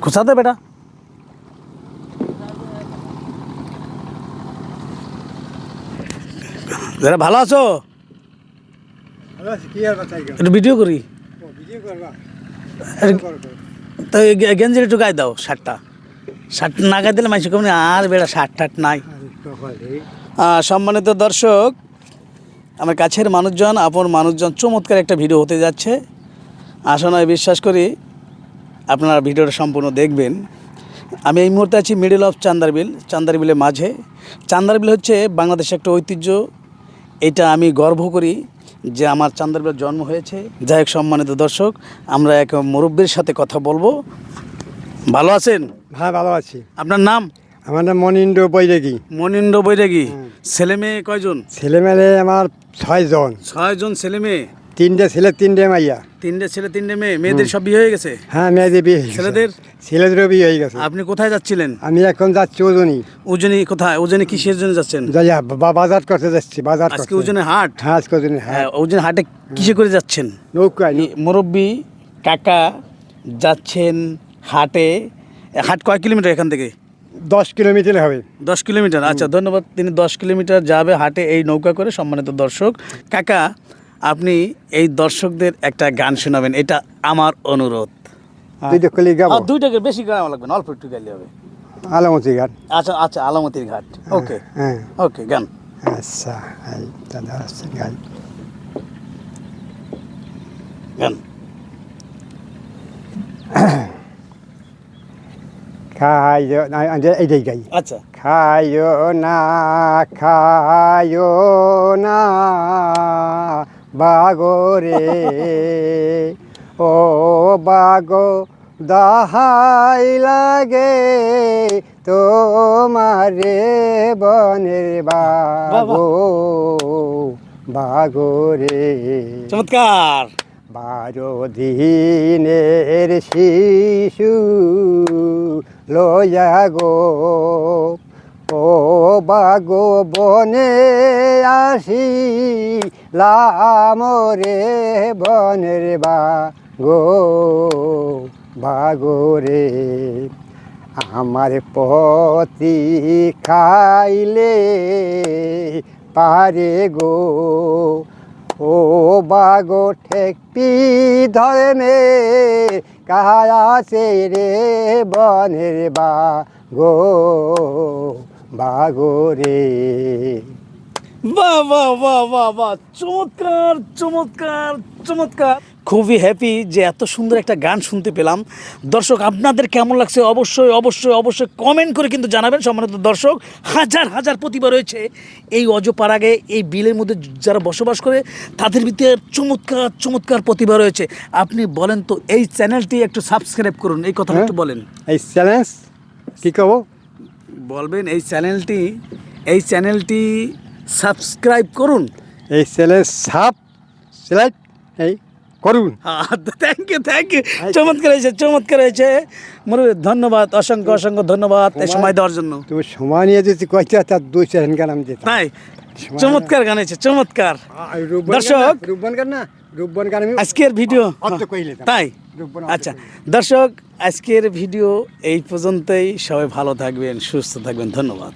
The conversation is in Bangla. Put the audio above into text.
খুঁচা দে বেটা যারা ভালো আছো? একটু ভিডিও করি ও, ভিডিও করবা আরে- করো, করো। তো গে- গেঞ্জির একটু গায়ে দাও শার্টটা শার্ট না গায়ে দিলে মানুষ কেমন আর বেড়া শার্ট টার্ট নাই। সম্মানিত দর্শক আমার কাছের মানুষজন আপন মানুষজন চমৎকার একটা ভিডিও হতে যাচ্ছে নয় বিশ্বাস করি আপনারা ভিডিওটা সম্পূর্ণ দেখবেন। আমি এই মুহূর্তে আছি মিডল অফ চান্দারবিল চান্দারবিলের মাঝে। চান্দারবিল হচ্ছে বাংলাদেশের একটা ঐতিহ্য। এটা আমি গর্ব করি যে আমার চান্দারবিলের জন্ম হয়েছে। যাই হোক সম্মানিত দর্শক আমরা এক মুরব্বীর সাথে কথা বলব। ভালো আছেন? হ্যাঁ ভালো আছি। আপনার নাম? আমার নাম মনিন্দ্র বৈরাগী। মনিন্দ্র বৈরাগী। ছেলে মেয়ে কয়জন? ছেলে মেলে আমার ছয়জন। ছয়জন ছেলে মেয়ে? তিনটে ছেলে তিনটে মাইয়া। তিনটে ছেলে তিনটে মেয়ে। মেয়েদের সব বিয়ে হয়ে গেছে? হ্যাঁ মেয়েদের বিয়ে হয়ে ছেলেদের? ছেলেদেরও বিয়ে হয়ে গেছে। আপনি কোথায় যাচ্ছিলেন? আমি এখন যাচ্ছি ওজনই ওজনে কোথায়? ওজনে কিসের জন্য যাচ্ছেন? যাই বা- বাজার করতে যাচ্ছি বাজার আজকে ওজনে হাট? হ্যাঁ আজকে ওজনে হ্যাঁ ওজনে হাটে কিসে করে যাচ্ছেন? নৌকায় নৌ- মুরব্বী কাকা যাচ্ছেন হাটে। হাট কয় কিলোমিটার এখান থেকে? দশ কিলোমিটার হবে। দশ কিলোমিটার? আচ্ছা ধন্যবাদ। তিনি দশ কিলোমিটার যাবে হাটে এই নৌকা করে সম্মানিত দর্শক। কাকা আপনি এই দর্শকদের একটা গান শোনাবেন এটা আমার অনুরোধ। দুইটা কলি গাবো। দুইটাকে বেশি গাওয়া লাগবে না অল্প একটু গাইলে হবে। আলামতি ঘাট। আচ্ছা আচ্ছা আলামতির ঘাট। ওকে। হ্যাঁ। ওকে গান। আচ্ছা দাদা আসছে গান। খাইও না এইটাই গাই। আচ্ছা। খাইও না খাইও না। বাগরে। ও বাগো দাহাই লাগে তোমারে বনের বাগো বাগরে। চমৎকার। বারো দিনের শিশু লয়া গো ও বাগো বনে আসি লামরে বনের বাগো, বাগরে। আমার পতি খাইলে পারে গো। ও বাগো, ঠেকপি ধরে মে কাছে রে বনের বা গো বাগো রে বাহ বাহ বাহ বাহ বাহ। চমৎকার চমৎকার চমৎকার। খুবই হ্যাপি যে এত সুন্দর একটা গান শুনতে পেলাম। দর্শক আপনাদের কেমন লাগছে? অবশ্যই অবশ্যই অবশ্যই কমেন্ট করে কিন্তু জানাবেন সম্মানিত দর্শক। হাজার হাজার প্রতিভা রয়েছে এই অজপাড়াগে এই বিলের মধ্যে যারা বসবাস করে তাদের ভিতরে চমৎকার চমৎকার প্রতিভা রয়েছে। আপনি বলেন তো এই চ্যানেলটি একটু সাবস্ক্রাইব করুন। এই কথাটা হ্যাঁ। একটু বলেন। এই চ্যালেঞ্জ কি কব? বলবেন এই চ্যানেলটি এই চ্যানেলটি সাবস্ক্রাইব করুন। এই চ্যালেঞ্জ সাপ সিলেক্ট এই করুন। থ্যাংক ইউ থ্যাংক ইউ চমৎকার হয়েছে চমৎকার হয়েছে। মুরব্বী ধন্যবাদ অসংখ্য অসংখ্য ধন্যবাদ এই সময় দেওয়ার জন্য। তুমি সময় নিয়ে যদি কইতে তার দুই চার গান আমি যেতাম তাই? চমৎকার গান হয়েছে চমৎকার। দর্শক। রূপবান গান না রূপবান গান আমি আজকের ভিডিও তাই? আচ্ছা। দর্শক আজকের ভিডিও এই পর্যন্তই। সবাই ভালো থাকবেন সুস্থ থাকবেন। ধন্যবাদ।